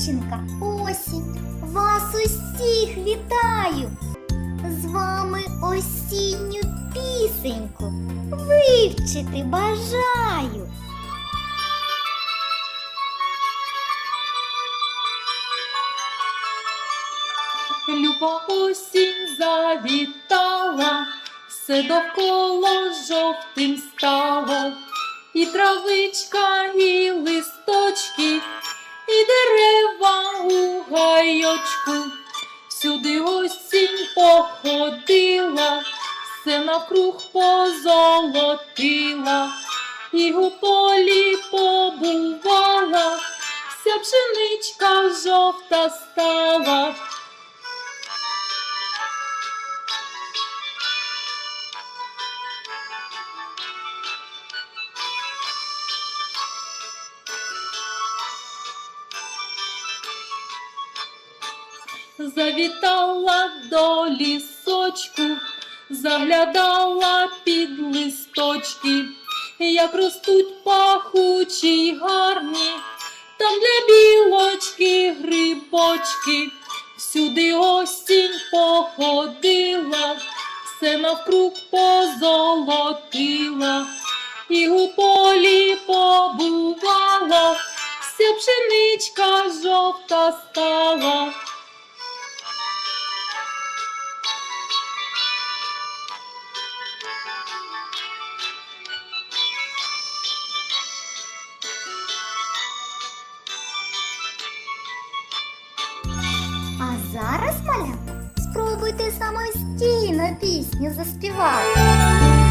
дівчинка осінь. Вас усіх вітаю. З вами осінню пісеньку вивчити бажаю. Люба осінь завітала, все довкола жовтим стало, і травичка, і і дерева у гайочку. Всюди осінь походила, все навкруг позолотила, і у полі побувала, вся пшеничка жовта стала. Завітала до лісочку, заглядала під листочки, як ростуть пахучі й гарні, там для білочки грибочки, всюди осінь походила, все навкруг позолотила, і у полі побувала, вся пшеничка жовта стала. Зараз, малята, спробуйте самостійно пісню заспівати.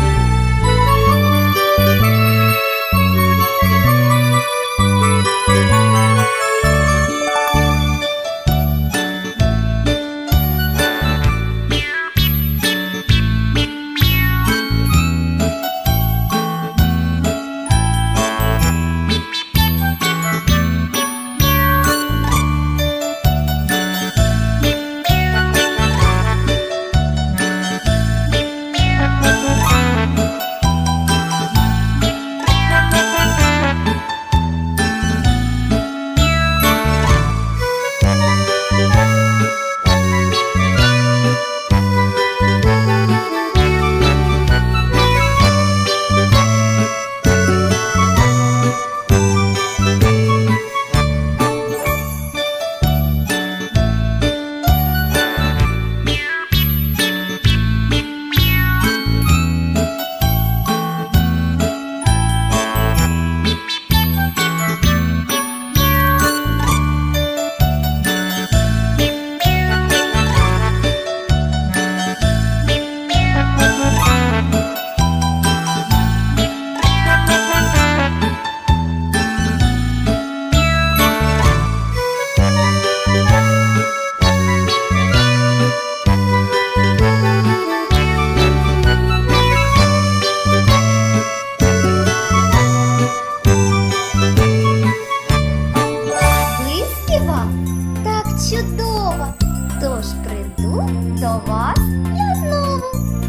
Тож прийду до вас я знову.